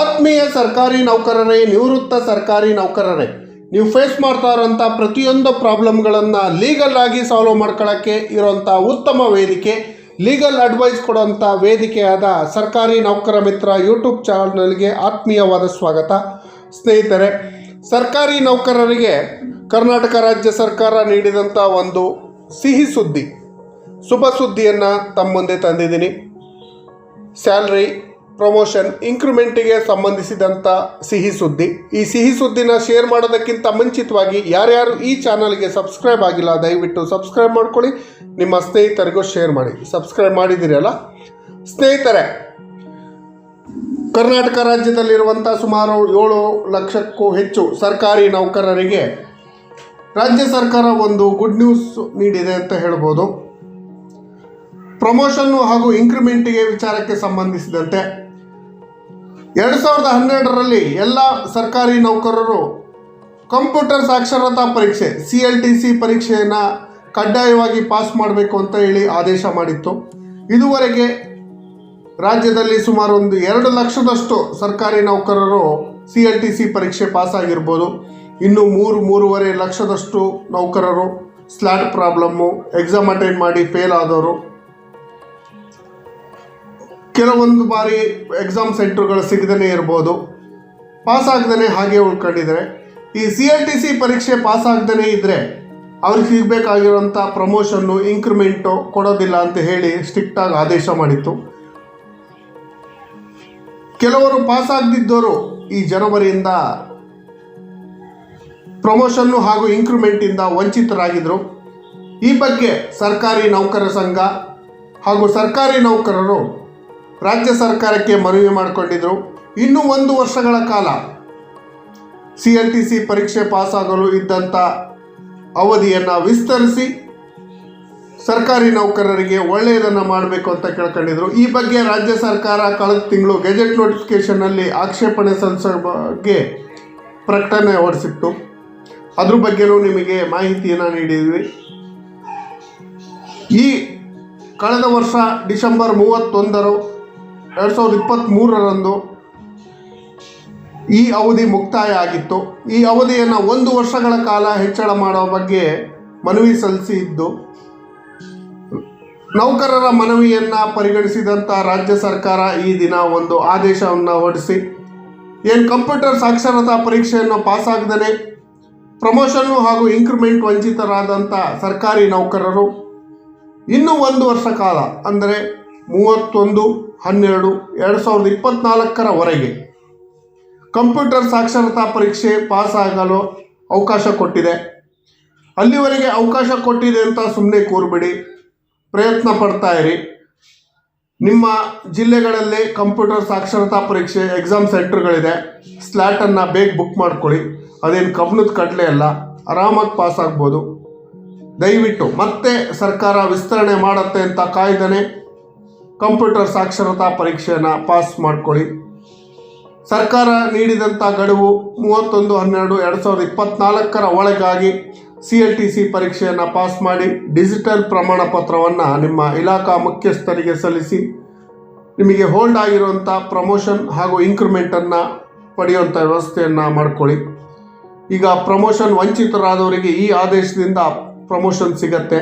ಆತ್ಮೀಯ ಸರ್ಕಾರಿ ನೌಕರರೇ, ನಿವೃತ್ತ ಸರ್ಕಾರಿ ನೌಕರರೇ, ನೀವು ಫೇಸ್ ಮಾಡ್ತಾ ಇರೋಂಥ ಪ್ರತಿಯೊಂದು ಪ್ರಾಬ್ಲಮ್ಗಳನ್ನು ಲೀಗಲ್ ಆಗಿ ಸಾಲ್ವ್ ಮಾಡ್ಕೊಳ್ಳೋಕ್ಕೆ ಇರೋಂಥ ಉತ್ತಮ ವೇದಿಕೆ ಲೀಗಲ್ ಅಡ್ವೈಸ್ ಕೊಡೋಂಥ ವೇದಿಕೆಯಾದ ಸರ್ಕಾರಿ ನೌಕರ ಮಿತ್ರ ಯೂಟ್ಯೂಬ್ ಚಾನಲ್ಗೆ ಆತ್ಮೀಯವಾದ ಸ್ವಾಗತ. ಸ್ನೇಹಿತರೆ, ಸರ್ಕಾರಿ ನೌಕರರಿಗೆ ಕರ್ನಾಟಕ ರಾಜ್ಯ ಸರ್ಕಾರ ನೀಡಿದಂಥ ಒಂದು ಸಿಹಿ ಸುದ್ದಿ, ಶುಭ ಸುದ್ದಿಯನ್ನು ತಮ್ಮ ಮುಂದೆ ತಂದಿದ್ದೀನಿ. ಸ್ಯಾಲ್ರಿ ಪ್ರಮೋಷನ್ ಇಂಕ್ರಿಮೆಂಟಿಗೆ ಸಂಬಂಧಿಸಿದಂಥ ಸಿಹಿ ಸುದ್ದಿ. ಈ ಸಿಹಿ ಸುದ್ದಿನ ಶೇರ್ ಮಾಡೋದಕ್ಕಿಂತ ಮುಂಚಿತವಾಗಿ ಯಾರ್ಯಾರು ಈ ಚಾನಲ್ಗೆ ಸಬ್ಸ್ಕ್ರೈಬ್ ಆಗಿಲ್ಲ, ದಯವಿಟ್ಟು ಸಬ್ಸ್ಕ್ರೈಬ್ ಮಾಡ್ಕೊಳ್ಳಿ. ನಿಮ್ಮ ಸ್ನೇಹಿತರಿಗೂ ಶೇರ್ ಮಾಡಿ. ಸಬ್ಸ್ಕ್ರೈಬ್ ಮಾಡಿದ್ದೀರಲ್ಲ ಸ್ನೇಹಿತರೆ, ಕರ್ನಾಟಕ ರಾಜ್ಯದಲ್ಲಿರುವಂಥ ಸುಮಾರು ಏಳು ಲಕ್ಷಕ್ಕೂ ಹೆಚ್ಚು ಸರ್ಕಾರಿ ನೌಕರರಿಗೆ ರಾಜ್ಯ ಸರ್ಕಾರ ಒಂದು ಗುಡ್ ನ್ಯೂಸ್ ನೀಡಿದೆ ಅಂತ ಹೇಳ್ಬೋದು. ಪ್ರಮೋಷನ್ನು ಹಾಗೂ ಇಂಕ್ರಿಮೆಂಟಿಗೆ ವಿಚಾರಕ್ಕೆ ಸಂಬಂಧಿಸಿದಂತೆ ಎರಡು ಸಾವಿರದ ಹನ್ನೆರಡರಲ್ಲಿ ಎಲ್ಲ ಸರ್ಕಾರಿ ನೌಕರರು ಕಂಪ್ಯೂಟರ್ ಸಾಕ್ಷರತಾ ಪರೀಕ್ಷೆ ಸಿ ಎಲ್ ಟಿ ಸಿ ಪರೀಕ್ಷೆಯನ್ನು ಕಡ್ಡಾಯವಾಗಿ ಪಾಸ್ ಮಾಡಬೇಕು ಅಂತ ಹೇಳಿ ಆದೇಶ ಮಾಡಿತ್ತು. ಇದುವರೆಗೆ ರಾಜ್ಯದಲ್ಲಿ ಸುಮಾರು ಒಂದು ಎರಡು ಲಕ್ಷದಷ್ಟು ಸರ್ಕಾರಿ ನೌಕರರು ಸಿ ಎಲ್ ಟಿ ಸಿ ಪರೀಕ್ಷೆ ಪಾಸ್ ಆಗಿರ್ಬೋದು. ಇನ್ನು ಮೂರು, ಮೂರುವರೆ ಲಕ್ಷದಷ್ಟು ನೌಕರರು ಸ್ಲಾಟ್ ಪ್ರಾಬ್ಲಮ್ಮು ಎಕ್ಸಾಮ್ ಅಟೆಂಡ್ ಮಾಡಿ ಫೇಲ್ ಆದವರು. ಕೆಲವೊಂದು ಬಾರಿ ಎಕ್ಸಾಮ್ ಸೆಂಟರ್ಗಳು ಸಿಗದೇ ಇರ್ಬೋದು. ಪಾಸ್ ಆಗದೇ ಹಾಗೆ ಉಳ್ಕೊಂಡಿದ್ದಾರೆ ಈ ಸಿ ಎಲ್ ಟಿ ಸಿ ಪರೀಕ್ಷೆ ಪಾಸ್ ಆಗದೇ ಇದ್ದರೆ ಅವ್ರಿಗೆ ಸಿಗಬೇಕಾಗಿರುವಂಥ ಪ್ರಮೋಷನ್ನು ಇಂಕ್ರಿಮೆಂಟು ಕೊಡೋದಿಲ್ಲ ಅಂತ ಹೇಳಿ ಸ್ಟ್ರಿಕ್ಟಾಗಿ ಆದೇಶ ಮಾಡಿತ್ತು. ಕೆಲವರು ಪಾಸ್ ಆಗದಿದ್ದವರು ಈ ಜನವರಿಯಿಂದ ಪ್ರಮೋಷನ್ನು ಹಾಗೂ ಇಂಕ್ರಿಮೆಂಟಿಂದ ವಂಚಿತರಾಗಿದ್ದರು ಈ ಬಗ್ಗೆ ಸರ್ಕಾರಿ ನೌಕರ ಸಂಘ ಹಾಗೂ ಸರ್ಕಾರಿ ನೌಕರರು ರಾಜ್ಯ ಸರ್ಕಾರಕ್ಕೆ ಮನವಿ ಮಾಡಿಕೊಂಡಿದ್ದರು ಇನ್ನೂ ಒಂದು ವರ್ಷಗಳ ಕಾಲ ಸಿ ಎಲ್ ಟಿ ಸಿ ಪರೀಕ್ಷೆ ಪಾಸಾಗಲು ಇದ್ದಂಥ ಅವಧಿಯನ್ನು ವಿಸ್ತರಿಸಿ ಸರ್ಕಾರಿ ನೌಕರರಿಗೆ ಒಳ್ಳೆಯದನ್ನು ಮಾಡಬೇಕು ಅಂತ ಕೇಳ್ಕೊಂಡಿದ್ರು. ಈ ಬಗ್ಗೆ ರಾಜ್ಯ ಸರ್ಕಾರ ಕಳೆದ ತಿಂಗಳು ಗೆಜೆಟ್ ನೋಟಿಫಿಕೇಷನ್ನಲ್ಲಿ ಆಕ್ಷೇಪಣೆ ಸಲ್ಲಿಸೋ ಬಗ್ಗೆ ಪ್ರಕಟಣೆ ಹೊರಡಿಸಿತ್ತು. ಅದ್ರ ಬಗ್ಗೆನೂ ನಿಮಗೆ ಮಾಹಿತಿಯನ್ನು ನೀಡಿದ್ವಿ. ಈ ಕಳೆದ ವರ್ಷ ಡಿಸೆಂಬರ್ ಮೂವತ್ತೊಂದರು ಎರಡು ಸಾವಿರದ ಇಪ್ಪತ್ತ್ಮೂರರಂದು ಈ ಅವಧಿ ಮುಕ್ತಾಯ ಆಗಿತ್ತು. ಈ ಅವಧಿಯನ್ನು ಒಂದು ವರ್ಷಗಳ ಕಾಲ ಹೆಚ್ಚಳ ಮಾಡುವ ಬಗ್ಗೆ ಮನವಿ ಸಲ್ಲಿಸಿದ್ದು, ನೌಕರರ ಮನವಿಯನ್ನು ಪರಿಗಣಿಸಿದಂಥ ರಾಜ್ಯ ಸರ್ಕಾರ ಈ ದಿನ ಒಂದು ಆದೇಶವನ್ನು ಹೊರಡಿಸಿ, ಏನು ಕಂಪ್ಯೂಟರ್ ಸಾಕ್ಷರತಾ ಪರೀಕ್ಷೆಯನ್ನು ಪಾಸ್ ಆಗದೇ ಪ್ರಮೋಷನ್ನು ಹಾಗೂ ಇನ್ಕ್ರಿಮೆಂಟ್ ವಂಚಿತರಾದಂಥ ಸರ್ಕಾರಿ ನೌಕರರು, ಇನ್ನೂ ಒಂದು ವರ್ಷ ಕಾಲ, ಅಂದರೆ ಮೂವತ್ತೊಂದು ಹನ್ನೆರಡು, ಎರಡು ಸಾವಿರದ ಇಪ್ಪತ್ನಾಲ್ಕರವರೆಗೆ. ಕಂಪ್ಯೂಟರ್ ಸಾಕ್ಷರತಾ ಪರೀಕ್ಷೆ ಪಾಸ್ ಆಗಲು ಅವಕಾಶ ಕೊಟ್ಟಿದೆ. ಅಲ್ಲಿವರೆಗೆ ಅವಕಾಶ ಕೊಟ್ಟಿದೆ ಅಂತ ಸುಮ್ಮನೆ ಕೂರಬೇಡಿ. ಪ್ರಯತ್ನ ಪಡ್ತಾ ಇರಿ. ನಿಮ್ಮ ಜಿಲ್ಲೆಗಳಲ್ಲಿ ಕಂಪ್ಯೂಟರ್ ಸಾಕ್ಷರತಾ ಪರೀಕ್ಷೆ ಎಕ್ಸಾಮ್ ಸೆಂಟ್ರ್ಗಳಿದೆ. ಸ್ಲ್ಯಾಟನ್ನು ಬೇಗ ಬುಕ್ ಮಾಡ್ಕೊಳ್ಳಿ. ಅದೇನು ಕಬ್ಬಣದ ಕಡಲೆ ಅಲ್ಲ, ಆರಾಮಾಗಿ ಪಾಸ್ ಆಗ್ಬೋದು ದಯವಿಟ್ಟು ಮತ್ತೆ ಸರ್ಕಾರ ವಿಸ್ತರಣೆ ಮಾಡುತ್ತೆ ಅಂತ ಕಾಯ್ದನೆ ಕಂಪ್ಯೂಟರ್ ಸಾಕ್ಷರತಾ ಪರೀಕ್ಷೆಯನ್ನು ಪಾಸ್ ಮಾಡಿಕೊಳ್ಳಿ. ಸರ್ಕಾರ ನೀಡಿದಂಥ ಗಡುವು ಮೂವತ್ತೊಂದು, ಹನ್ನೆರಡು, ಎರಡು ಸಾವಿರದ ಇಪ್ಪತ್ತ್ನಾಲ್ಕರ ಒಳಗಾಗಿ ಸಿ ಎಲ್ ಟಿ ಸಿ ಪರೀಕ್ಷೆಯನ್ನು ಪಾಸ್ ಮಾಡಿ ಡಿಜಿಟಲ್ ಪ್ರಮಾಣ ಪತ್ರವನ್ನು ನಿಮ್ಮ ಇಲಾಖಾ ಮುಖ್ಯಸ್ಥರಿಗೆ ಸಲ್ಲಿಸಿ ನಿಮಗೆ ಹೋಲ್ಡ್ ಆಗಿರುವಂಥ ಪ್ರಮೋಷನ್ ಹಾಗೂ ಇಂಕ್ರಿಮೆಂಟನ್ನು ಪಡೆಯುವಂಥ ವ್ಯವಸ್ಥೆಯನ್ನು ಮಾಡ್ಕೊಳ್ಳಿ. ಈಗ ಪ್ರಮೋಷನ್ ವಂಚಿತರಾದವರಿಗೆ ಈ ಆದೇಶದಿಂದ ಪ್ರಮೋಷನ್ ಸಿಗತ್ತೆ.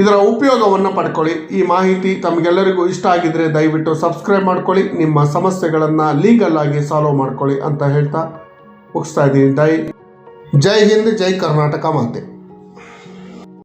ಇದರ ಉಪಯೋಗವನ್ನು ಪಡ್ಕೊಳ್ಳಿ. ಈ ಮಾಹಿತಿ ತಮಗೆಲ್ಲರಿಗೂ ಇಷ್ಟ ಆಗಿದ್ರೆ ದಯವಿಟ್ಟು ಸಬ್ಸ್ಕ್ರೈಬ್ ಮಾಡ್ಕೊಳ್ಳಿ. ನಿಮ್ಮ ಸಮಸ್ಯೆಗಳನ್ನು ಲೀಗಲ್ ಆಗಿ ಸಾಲ್ವ್ ಮಾಡ್ಕೊಳ್ಳಿ ಅಂತ ಹೇಳ್ತಾ ಮುಗಿಸ್ತಾ ಇದ್ದೀನಿ. ದೈ ಜೈ ಹಿಂದ್, ಜೈ ಕರ್ನಾಟಕ ಮಾತೆ.